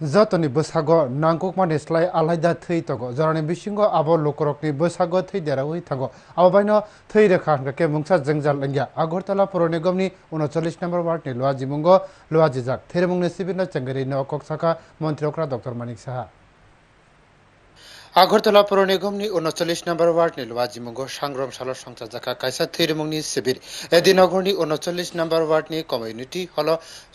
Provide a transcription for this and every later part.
যতনি বৈসাগো নাংকুকমানি sly আলাইদা থৈ তগো জরানি বিসিঙ্গ আবো লোকরকনি বৈসাগো থৈ দেরাউই থাগো আবো বাইনো থৈ রেখা হানকাকে মুংসা জেংজাল লঙ্গিয়া আগরতলা পৌর নিগমনি উনচল্লিশ নম্বর ওয়ার্ডনি লোয়াজি মুঙ্গ লোয়াজি জাক থেরেমুংনি সিবিনো চেঙ্গেরি নকক শাখা মন্ত্রী অকরা ডক্টর মানিক সাহা আগরতলা পৌর নিগমনি উনচল্লিশ নম্বর ওয়ার্ডনি লোয়াজিমুঙ্গ সাংগ্রাম সালর সংচার জাকা কাইসা থৈরেমুংনি শিবির। এদিন নগরনি উনচল্লিশ নম্বর ওয়ার্ডনি কমিউনিটি হল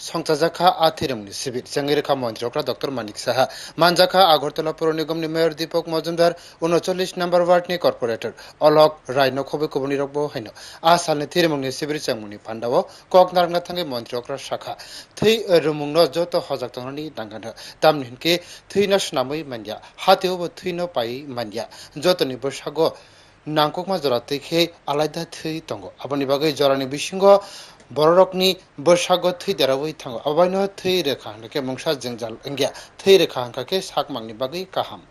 সংচার জাখা আ থৈরেমুংনি শিবির। চেঙ্গেরেখা মন্ত্রী অকরা ডক্টর মানিক সাহা। মানজাখা আগরতলা পৌর নিগমনি মেয়র দীপক মজুমদার, উনচল্লিশ নম্বর ওয়ার্ডনি কর্পোরেটর অলক রাইন খবে কবনি রকব হাইন। আ সালনি থৈরেমুংনি শিবির, চেংমুনি পান্ডাও কক নারংনা থাঙ্গে মন্ত্রী অকরা শাখা। থৈ রুমুংনো যত হজাক তংনি দাঙ্গানো তামনি হিনকে থৈনো স্নামই মানিয়া হাতেও থৈনো পাই মানিয়া যতনি বৈশাগো নাংকুকমা জরা তৈখে আলাদা থৈ তঙ্গ আবনি বাগै জরানি বিসিঙ্গ বড়রকনি বৈশাগো থৈ দেরাবই থাঙ্গ আবাইনো থৈ রেখা হানকে মংসা জেংজাল এঙ্গিয়া থৈ রেখা হানকাকে সাকমাংনি বাগै কাহাম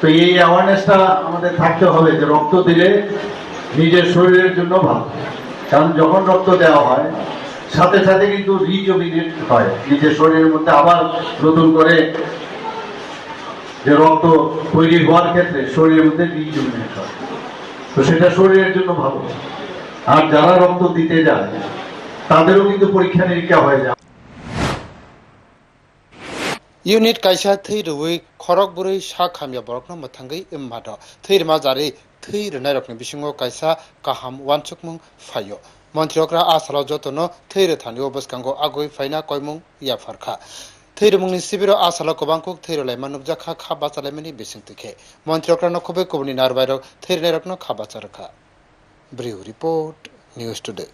তো এই অ্যাওয়ারনেসটা আমাদের থাকতে হবে যে রক্ত দিলে নিজের শরীরের জন্য ভালো। কারণ যখন রক্ত দেওয়া হয়, সাথে সাথে কিন্তু রিজমিনেট হয়। নিজের শরীরের মধ্যে আবার নতুন করে যে রক্ত তৈরি হওয়ার ক্ষেত্রে শরীরের মধ্যে রিজুমিনেট হয় তো সেটা শরীরের জন্য ভালো। আর যারা রক্ত দিতে যায়, তাদেরও কিন্তু পরীক্ষা নিরীক্ষা হয়ে যায়। ইউনিট কাইসা থৈ রুই খরক বুরুই সা খামিয়া বরকন মথাঙ্গই ইম্মাদ থৈ রমা জারে থৈ রনাই রকনি বিসঙ্গ কাইসা কাহাম ওয়ানচুকমুং ফাইও মন্ত্রীকরা আসাল যতন থৈ রে থানি অবস্কাঙ্গ আগৈ ফাইনা কয়মুং ইয়া ফারখা फारखा थै रमुंनि सिबिरो आसालाव गोबांखौ थै रलाय मानुबजाखा खा बाचालायमानि बिसिं तिखे मन्त्रि अग्रा नखबै कुबनि नारबायरक थै रनाय रकनो खा बाचारखा ब्रिउ रिपोर्ट निउज टुडे